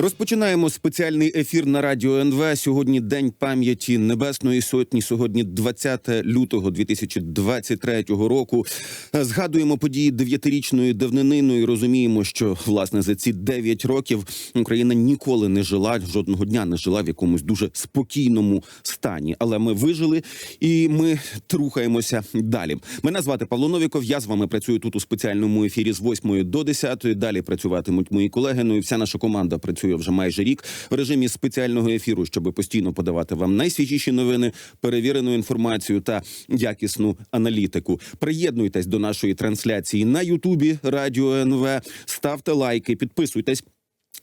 Розпочинаємо спеціальний ефір на радіо НВ. Сьогодні день пам'яті Небесної Сотні. Сьогодні 20 лютого 2023 року. Згадуємо події дев'ятирічної давнини. Ну і розуміємо, що власне за ці 9 років Україна ніколи не жила жодного дня, не жила в якомусь дуже спокійному стані. Але ми вижили і ми рухаємося далі. Мене звати Павло Новіков. Я з вами працюю тут у спеціальному ефірі з 8 до 10. Далі працюватимуть мої колеги. Ну і вся наша команда працює вже майже рік в режимі спеціального ефіру, щоб постійно подавати вам найсвіжіші новини, перевірену інформацію та якісну аналітику. Приєднуйтесь до нашої трансляції на Ютубі Радіо НВ, ставте лайки, підписуйтесь.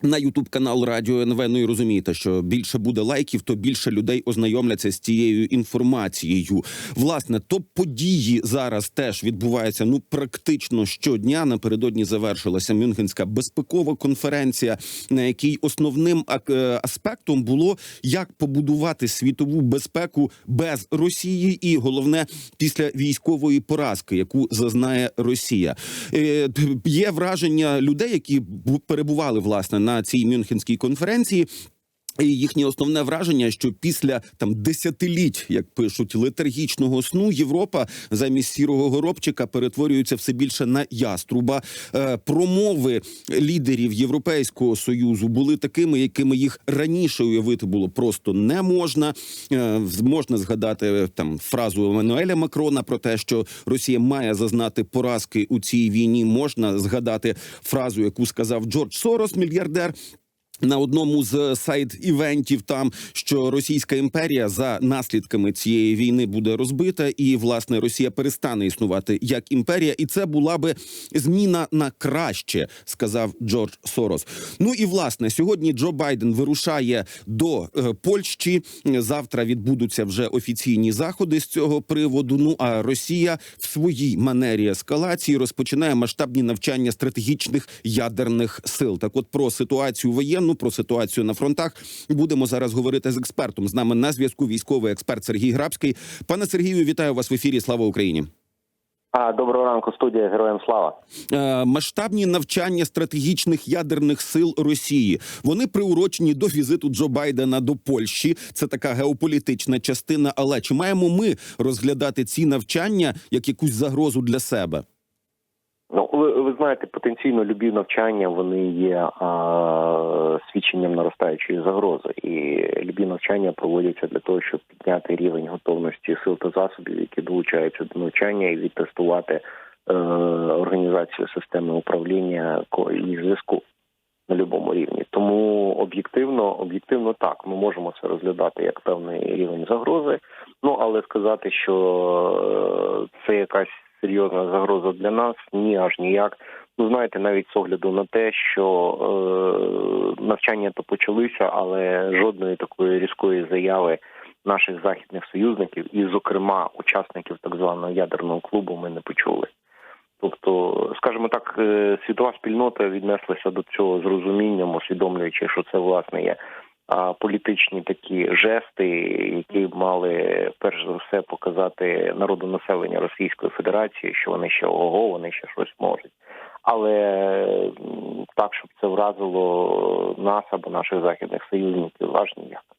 На Ютуб канал Радіо НВ. Ну і розумієте, що більше буде лайків, то більше людей ознайомляться з цією інформацією. Власне, то події зараз теж відбуваються ну практично щодня. Напередодні завершилася Мюнхенська безпекова конференція, на якій основним е, аспектом було як побудувати світову безпеку без Росії, і головне після військової поразки, яку зазнає Росія. Е, Є враження людей, які бу- перебували власне на цій Мюнхенській конференції. І їхнє основне враження, що після там десятиліть, як пишуть, летаргічного сну, Європа замість сірого горобчика перетворюється все більше на яструба. Е, промови лідерів Європейського союзу були такими, якими їх раніше уявити було просто не можна. Е, можна згадати там фразу Еммануеля Макрона про те, що Росія має зазнати поразки у цій війні. Можна згадати фразу, яку сказав Джордж Сорос, мільярдер. На одному з сайт івентів там, що Російська імперія за наслідками цієї війни буде розбита, і власне Росія перестане існувати як імперія, і це була би зміна на краще, сказав Джордж Сорос. Ну і власне сьогодні Джо Байден вирушає до е, Польщі. Завтра відбудуться вже офіційні заходи з цього приводу. Ну а Росія в своїй манері ескалації розпочинає масштабні навчання стратегічних ядерних сил. Так, от про ситуацію воєнну, про ситуацію на фронтах будемо зараз говорити з експертом. З нами на зв'язку військовий експерт Сергій Грабський. Пане Сергію, вітаю вас в ефірі. Слава Україні. Доброго ранку, студія героям слава. Е, масштабні навчання стратегічних ядерних сил Росії вони приурочені до візиту Джо Байдена до Польщі. Це така геополітична частина. Але чи маємо ми розглядати ці навчання як якусь загрозу для себе? Ну знаєте, потенційно любі навчання вони є а, свідченням наростаючої загрози, і любі навчання проводяться для того, щоб підняти рівень готовності сил та засобів, які долучаються до навчання, і відтестувати е, організацію системи управління і зв'язку на будь-якому рівні. Тому об'єктивно, об'єктивно так, ми можемо це розглядати як певний рівень загрози. Ну але сказати, що е, це якась серйозна загроза для нас, ні, аж ніяк. Ну знаєте, навіть з огляду на те, що е, навчання то почалися, але жодної такої різкої заяви наших західних союзників, і, зокрема, учасників так званого ядерного клубу, ми не почули. Тобто, скажімо так, е, світова спільнота віднеслася до цього з розумінням, усвідомлюючи, що це власне є політичні такі жести, які мали перш за все показати народу населення Російської Федерації, що вони ще ого, вони ще щось можуть. Але так, щоб це вразило нас або наших західних союзників, важні. Е,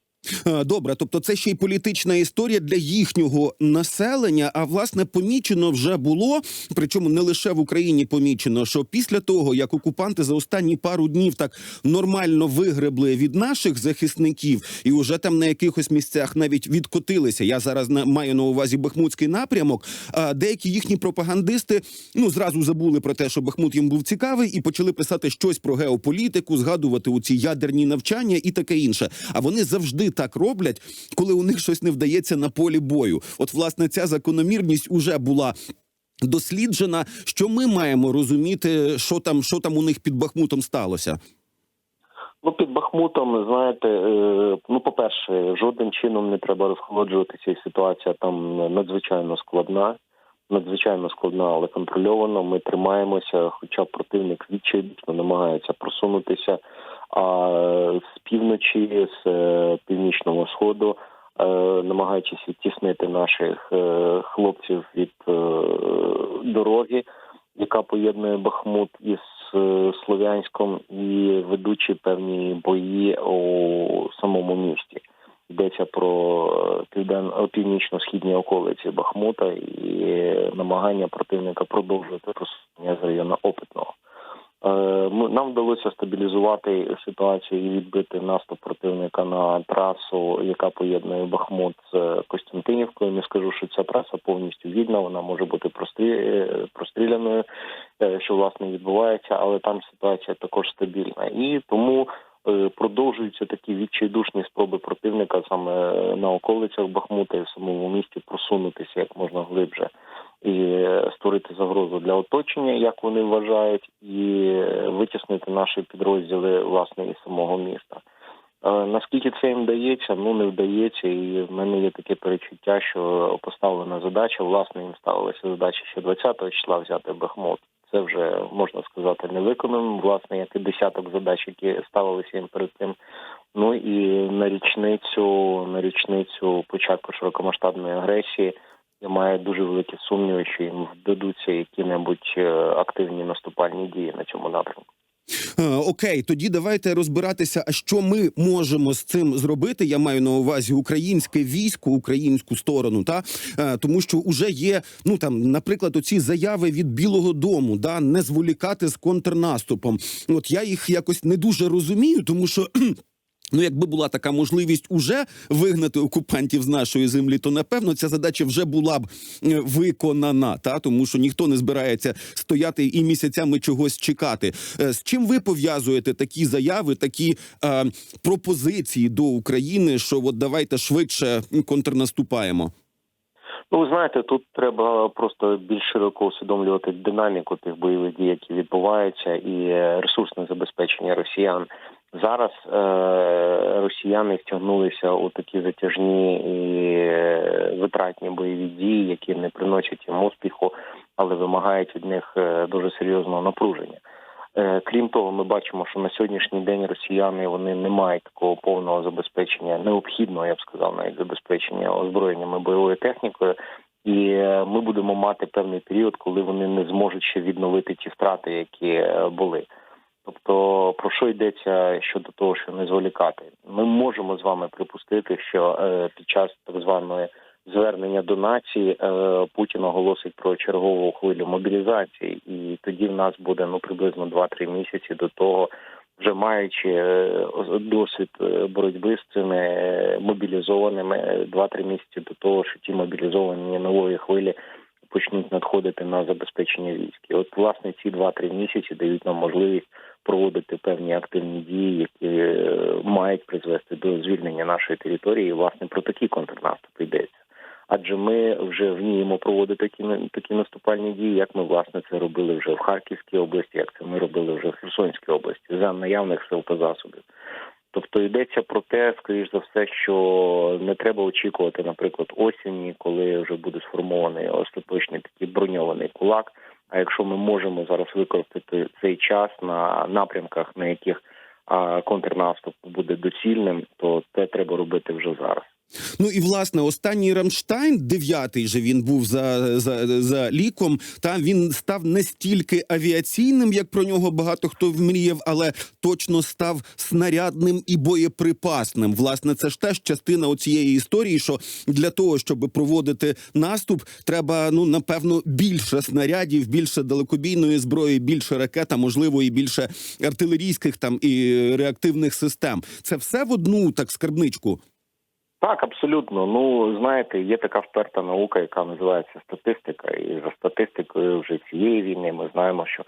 Добре, тобто це ще й політична історія для їхнього населення. А власне помічено вже було, причому не лише в Україні помічено, що після того як окупанти за останні пару днів так нормально вигребли від наших захисників, і вже там на якихось місцях навіть відкотилися. Я зараз маю на увазі Бахмутський напрямок. А деякі їхні пропагандисти ну зразу забули про те, що Бахмут їм був цікавий, і почали писати щось про геополітику, згадувати у ці ядерні навчання і таке інше. А вони завжди так роблять, коли у них щось не вдається на полі бою. От, власне, ця закономірність уже була. Досліджена, що ми маємо розуміти, що там, що там у них під Бахмутом сталося. Ну, під Бахмутом, знаєте, е, ну, по-перше, жодним чином не треба розхолоджуватися, і ситуація там надзвичайно складна. Надзвичайно складна, але контрольовано. Ми тримаємося, хоча противник відчайдушно намагається просунутися. А з півночі, з е, північного сходу, е, намагаючись відтіснити наших е, хлопців від дороги. яка поєднує Бахмут із Слов'янськом і ведучі певні бої у самому місті. Йдеться про південно північно-східні околиці Бахмута і намагання противника продовжувати просування з району опитного. Е, нам вдалося стабілізувати ситуацію і відбити наступ противника на трасу, яка поєднує Бахмут з Костянтинівкою. Не скажу, що ця траса повністю вільна. Вона може бути прострі... е, простріляною, е, що власне відбувається, але там ситуація також стабільна. І тому е, продовжуються такі відчайдушні спроби противника саме на околицях Бахмута і в самому місті просунутися як можна глибше і створити загрозу для оточення, як вони вважають, і витіснити наші підрозділи власне із самого міста. Е, Наскільки це їм вдається, ну не вдається, і в мене є таке перечуття, що поставлена задача, власне, їм ставилася задача ще 20 числа взяти Бахмут. Це вже можна сказати не виконаним, власне, як і десяток задач, які ставилися їм перед тим. Ну і на річницю, на річницю початку широкомасштабної агресії я маю дуже великі сумніви, що їм вдадуться які-небудь е, активні наступальні дії на цьому напрямку. Е, Окей, тоді давайте розбиратися, а що ми можемо з цим зробити. Я маю на увазі українське військо, українську сторону, та Е, тому що вже є, ну там, наприклад, оці заяви від Білого Дому, да не зволікати з контрнаступом. От я їх якось не дуже розумію, тому що. Ну, якби була така можливість уже вигнати окупантів з нашої землі, то напевно ця задача вже була б е, виконана, та тому що ніхто не збирається стояти і місяцями чогось чекати. Е, З чим ви пов'язуєте такі заяви, такі е, пропозиції до України, що от давайте швидше контрнаступаємо? Ну, ви знаєте, тут треба просто більш широко усвідомлювати динаміку тих бойових дій, які відбуваються, і е, ресурсне забезпечення росіян. Зараз е, росіяни втягнулися у такі затяжні і е, витратні бойові дії, які не приносять їм успіху, але вимагають від них е, дуже серйозного напруження. Е, Крім того, ми бачимо, що на сьогоднішній день росіяни вони не мають такого повного забезпечення, необхідного, я б сказав, навіть забезпечення озброєнням і бойовою технікою. І е, ми будемо мати певний період, коли вони не зможуть ще відновити ті втрати, які були. Тобто, про що йдеться щодо того, що не зволікати? Ми можемо з вами припустити, що е, під час так званої звернення до нації е, Путін оголосить про чергову хвилю мобілізації, і тоді в нас буде ну приблизно 2-3 місяці до того, вже маючи е, досвід боротьби з цими мобілізованими, е, 2-3 місяці до того, що ті мобілізовані нової хвилі почнуть надходити на забезпечення військ. І от власне ці 2-3 місяці дають нам можливість проводити певні активні дії, які е, мають призвести до звільнення нашої території. І, власне про такі контрнаступи йдеться. Адже ми вже вміємо проводити такі такі наступальні дії, як ми власне це робили вже в Харківській області, як це ми робили вже в Херсонській області, за наявних сил та засобів. Тобто йдеться про те, скоріш за все, що не треба очікувати, наприклад, осені, коли вже буде сформований остаточний такий броньований кулак. А якщо ми можемо зараз використати цей час на напрямках, на яких контрнаступ буде доцільним, то це треба робити вже зараз. Ну і власне останній Рамштайн, дев'ятий же він був за, за, за ліком. Та він став не стільки авіаційним, як про нього багато хто мріяв, але точно став снарядним і боєприпасним. Власне, це ж теж частина оцієї історії, що для того, щоб проводити наступ, треба ну напевно більше снарядів, більше далекобійної зброї, більше ракет, а можливо і більше артилерійських там і реактивних систем. Це все в одну так скарбничку. Так, абсолютно. Ну знаєте, є така вперта наука, яка називається статистика. І за статистикою вже цієї війни ми знаємо, що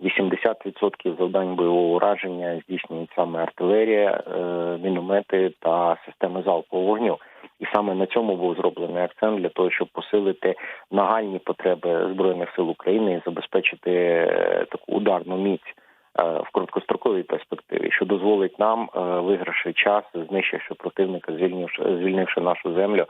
80% завдань бойового ураження здійснюють саме артилерія, е, міномети та системи залпового вогню. І саме на цьому був зроблений акцент для того, щоб посилити нагальні потреби збройних сил України і забезпечити е, таку ударну міць в короткостроковій перспективі, що дозволить нам е, вигравши час, знищивши противника, звільнивши звільнивши нашу землю,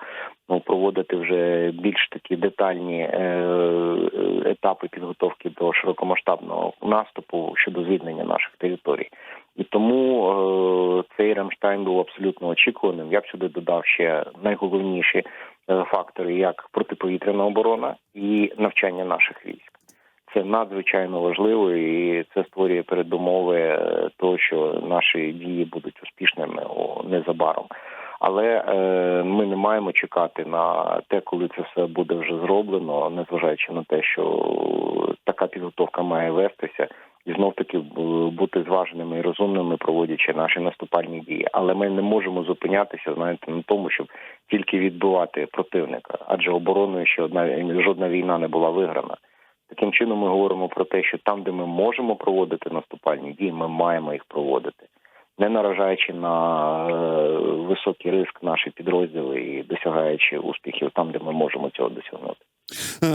ну проводити вже більш такі детальні е, е, етапи підготовки до широкомасштабного наступу щодо звільнення наших територій. І тому е, цей Рамштайн був абсолютно очікуваним. Я б сюди додав ще найголовніші е, фактори, як протиповітряна оборона і навчання наших військ. Це надзвичайно важливо, і це створює передумови е, того, що наші дії будуть успішними незабаром. Але е, ми не маємо чекати на те, коли це все буде вже зроблено, незважаючи на те, що така підготовка має вестися, і знов таки бути зваженими і розумними, проводячи наші наступальні дії. Але ми не можемо зупинятися, знаєте, на тому, щоб тільки відбивати противника, адже обороною ще одна жодна війна не була виграна. Таким чином, ми говоримо про те, що там, де ми можемо проводити наступальні дії, ми маємо їх проводити, не наражаючи на е, високий риск наші підрозділи і досягаючи успіхів там, де ми можемо цього досягнути.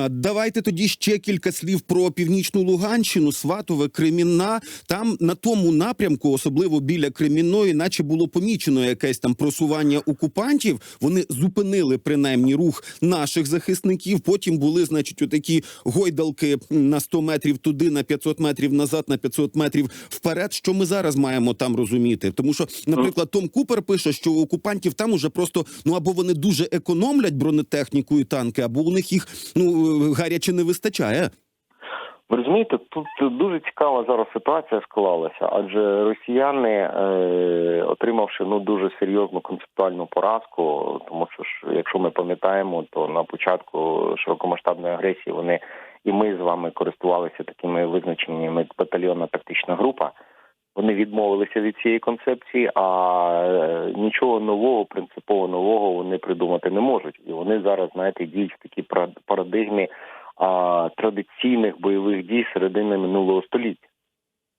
Давайте тоді ще кілька слів про північну Луганщину, Сватове, Кремінна. Там на тому напрямку, особливо біля Кремінної, наче було помічено якесь там просування окупантів. Вони зупинили принаймні рух наших захисників. Потім були, значить, отакі гойдалки на 100 метрів туди, на 500 метрів назад, на 500 метрів вперед. Що ми зараз маємо там розуміти? Тому що, наприклад, Том Купер пише, що у окупантів там уже просто ну або вони дуже економлять бронетехніку і танки, або у них їх ну гаряче не вистачає. Ви розумієте, тут дуже цікава зараз ситуація склалася, адже росіяни, е, отримавши ну дуже серйозну концептуальну поразку, тому що ж, якщо ми пам'ятаємо, то на початку широкомасштабної агресії вони і ми з вами користувалися такими визначеннями батальйонна тактична група. Вони відмовилися від цієї концепції, а е, нічого нового, принципово нового вони придумати не можуть. І вони зараз, знаєте, діють в такій парадигмі а, традиційних бойових дій середини минулого століття.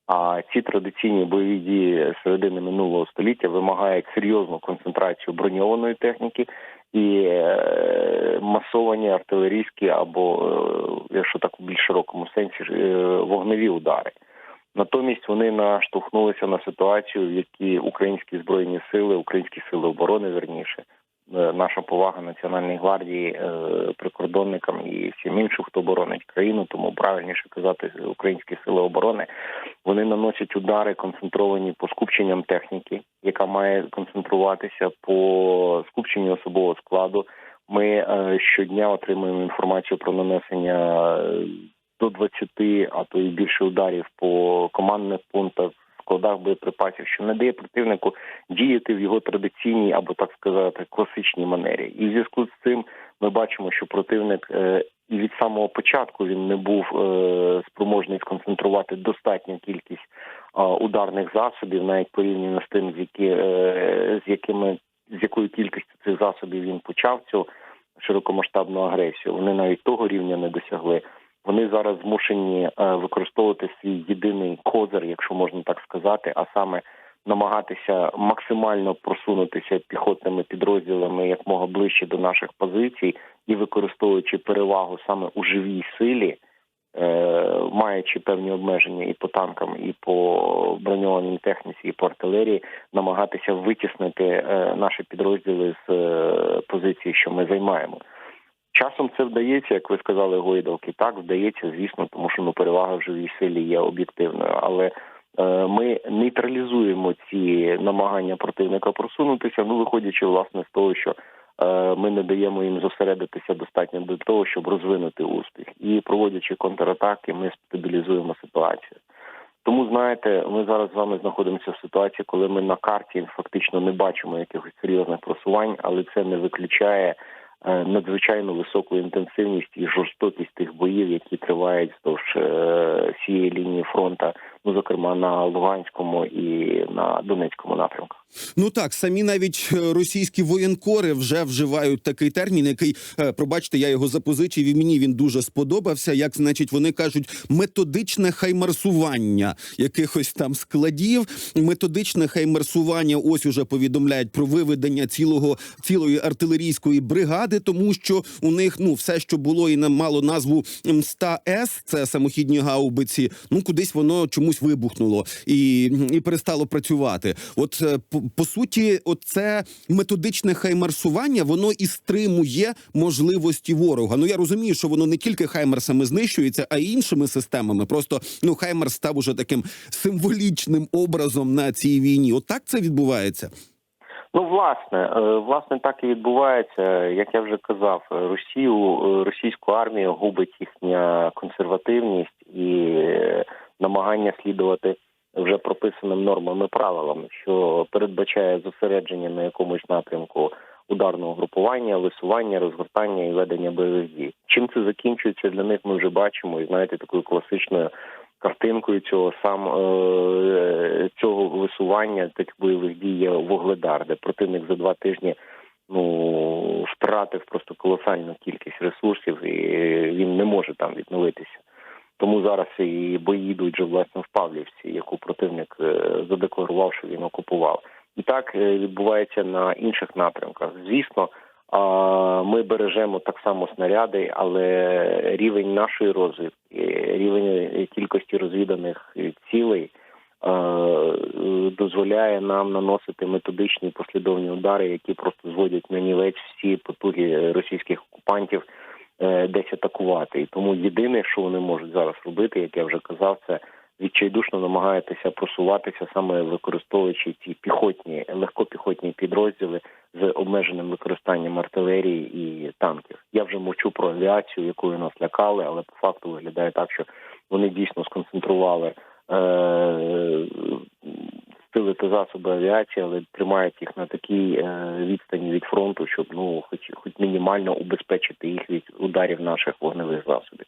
А ці традиційні бойові дії середини минулого століття вимагають серйозну концентрацію броньованої техніки і е, масовані артилерійські або, е, якщо так в більш широкому сенсі, вогневі удари. Натомість вони наштовхнулися на ситуацію, в якій українські збройні сили, українські сили оборони, верніше, е, наша повага Національній гвардії, е, прикордонникам і всім іншим, хто боронить країну, тому правильніше казати українські сили оборони. Вони наносять удари, концентровані по скупченням техніки, яка має концентруватися по скупченню особового складу. Ми е, щодня отримуємо інформацію про нанесення е, до 20, а то і більше ударів по командних пунктах, складах боєприпасів, що не дає противнику діяти в його традиційній або так сказати класичній манері. І в зв'язку з цим ми бачимо, що противник е, і від самого початку він не був е, спроможний сконцентрувати достатню кількість ударних засобів, навіть порівняно з тим, з які е, з якими з якою кількістю цих засобів він почав цю широкомасштабну агресію. Вони навіть того рівня не досягли. Вони зараз змушені е, використовувати свій єдиний козир, якщо можна так сказати, а саме намагатися максимально просунутися піхотними підрозділами якмога ближче до наших позицій і використовуючи перевагу саме у живій силі, е, маючи певні обмеження і по танкам, і по броньованій техніці, і по артилерії, намагатися витіснити е, наші підрозділи з позиції, що ми займаємо. Часом це вдається, як ви сказали, гойдалки. Так вдається, звісно, тому що ну перевага в живій силі є об'єктивною, але е, ми нейтралізуємо ці намагання противника просунутися, ну виходячи власне з того, що е, ми не даємо їм зосередитися достатньо до того, щоб розвинути успіх, і проводячи контратаки, ми стабілізуємо ситуацію. Тому знаєте, ми зараз з вами знаходимося в ситуації, коли ми на карті фактично не бачимо якихось серйозних просувань, але це не виключає надзвичайно високу інтенсивність і жорстокість тих боїв, які тривають вздовж е, всієї лінії фронту, ну зокрема на Луганському і на Донецькому напрямку. Ну так, самі навіть е, російські воєнкори вже вживають такий термін, який, е, пробачте, я його запозичив, і мені він дуже сподобався. Як значить, вони кажуть, методичне хаймарсування якихось там складів, методичне хаймарсування. Ось уже повідомляють про виведення цілого цілої артилерійської бригади, тому що у них ну все, що було і мало назву МСТА С, це самохідні гаубиці. Ну кудись воно чомусь вибухнуло і, і перестало працювати. От е, по, по суті, оце методичне хаймарсування, воно і стримує можливості ворога. Ну я розумію, що воно не тільки хаймерсами знищується, а й іншими системами. Просто ну хаймерс став уже таким символічним образом на цій війні. От так це відбувається. Ну, власне, е, власне, так і відбувається. Як я вже казав, Росію, е, російську армію губить їхня консервативність і намагання слідувати вже прописаним нормам і правилам, що передбачає зосередження на якомусь напрямку ударного групування, висування, розгортання і ведення бойових дій. Чим це закінчується для них, ми вже бачимо, і знаєте, такою класичною картинкою цього сам е, цього висування таких бойових дій є Вугледар, де противник за два тижні ну втратив просто колосальну кількість ресурсів, і він не може там відновитися. Тому зараз і бої йдуть вже власне в Павлівці, яку противник е, задекларував, що він окупував. І так е, відбувається на інших напрямках. Звісно, ми бережемо так само снаряди, але рівень нашої розвідки, рівень кількості розвіданих цілей е, дозволяє нам наносити методичні послідовні удари, які просто зводять на нівець всі потуги російських окупантів десь атакувати. І тому єдине, що вони можуть зараз робити, як я вже казав, це відчайдушно намагаєтеся просуватися саме використовуючи ці піхотні, легкопіхотні підрозділи з обмеженим використанням артилерії і танків. Я вже мовчу про авіацію, якою нас лякали, але по факту виглядає так, що вони дійсно сконцентрували е- сили та засоби авіації, але тримають їх на такій е- відстані від фронту, щоб ну, хоч хоч мінімально убезпечити їх від ударів наших вогневих засобів.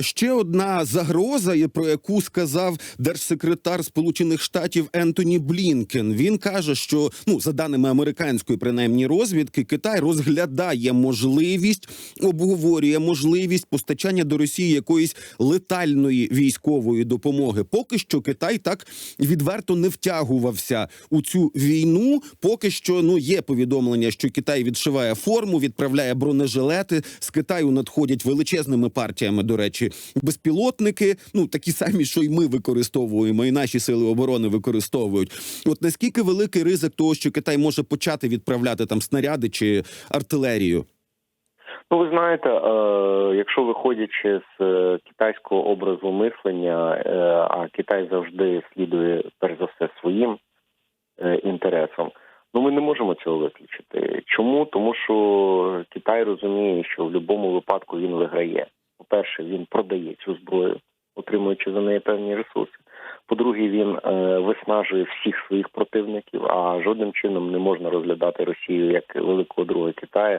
Ще одна загроза, про яку сказав держсекретар Сполучених Штатів Ентоні Блінкен. Він каже, що ну за даними американської принаймні розвідки, Китай розглядає можливість, обговорює можливість постачання до Росії якоїсь летальної військової допомоги. Поки що Китай так відверто не втягувався у цю війну. Поки що ну є повідомлення, що Китай відшиває форму, відправляє бронежилети. З Китаю надходять величезними партіями. До речі, безпілотники, ну такі самі, що й ми використовуємо, і наші сили оборони використовують. От наскільки великий ризик того, що Китай може почати відправляти там снаряди чи артилерію? Ну, ви знаєте, е, якщо виходячи з е, китайського образу мислення, е, а Китай завжди слідує перш за все своїм інтересам, ну ми не можемо цього виключити. Чому? Тому що Китай розуміє, що в будь-якому випадку він виграє. По-перше, він продає цю зброю, отримуючи за неї певні ресурси. По-друге, він е, виснажує всіх своїх противників, а жодним чином не можна розглядати Росію як великого друга Китаю.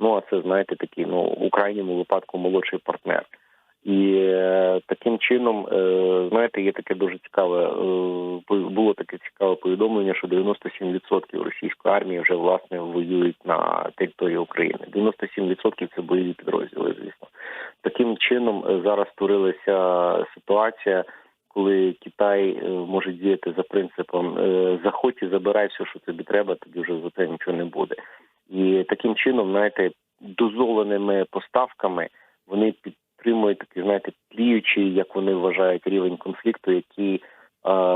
Ну а це знаєте такий, ну у крайньому випадку молодший партнер. І е, таким чином, е, знаєте, є таке дуже цікаве. Е, було таке цікаве повідомлення, що 97% російської армії вже власне воюють на території України. 97% це бойові підрозділи, звісно. Таким чином зараз створилася ситуація, коли Китай може діяти за принципом заходь і забирай все, що тобі треба, тоді вже за це нічого не буде. І таким чином, знаєте, дозволеними поставками вони підтримують такий, знаєте, тліючий, як вони вважають, рівень конфлікту, який е,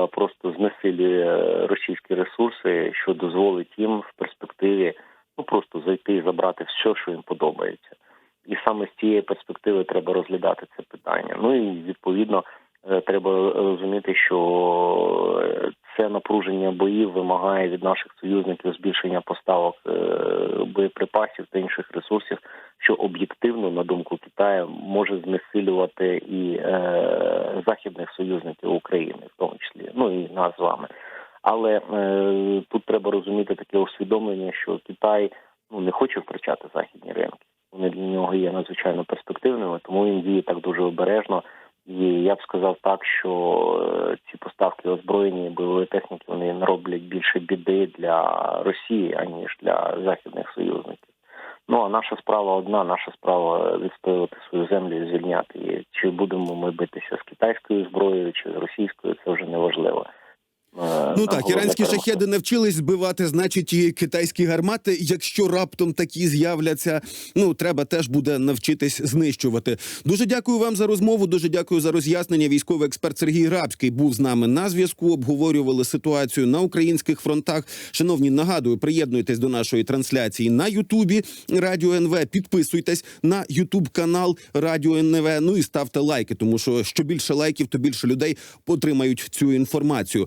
просто знесилює російські ресурси, що дозволить їм в перспективі ну просто зайти і забрати все, що їм подобається. І саме з цієї перспективи треба розглядати це питання. Ну і відповідно треба розуміти, що е, це напруження боїв вимагає від наших союзників збільшення поставок е, боєприпасів та інших ресурсів, що об'єктивно, на думку Китаю, може знесилювати і е, західних союзників України, в тому числі, ну і нас з вами. Але е, тут треба розуміти таке усвідомлення, що Китай ну не хоче втрачати західні ринки. Вони для нього є надзвичайно перспективними, тому він діє так дуже обережно. І я б сказав так, що е, ці поставки озброєння і бойової техніки вони нароблять більше біди для Росії аніж для західних союзників. Ну а наша справа одна, наша справа відстоювати свою землю і звільняти її. Чи будемо ми битися з китайською зброєю, чи з російською, це вже не важливо. Е, Ну так, іранські шахеди навчились збивати, значить, і китайські гармати. Якщо раптом такі з'являться, ну треба теж буде навчитись знищувати. Дуже дякую вам за розмову. Дуже дякую за роз'яснення. Військовий експерт Сергій Грабський був з нами на зв'язку. Обговорювали ситуацію на українських фронтах. Шановні, нагадую, приєднуйтесь до нашої трансляції на Ютубі Радіо НВ. Підписуйтесь на Ютуб канал Радіо НВ. Ну і ставте лайки, тому що що більше лайків, то більше людей отримають цю інформацію.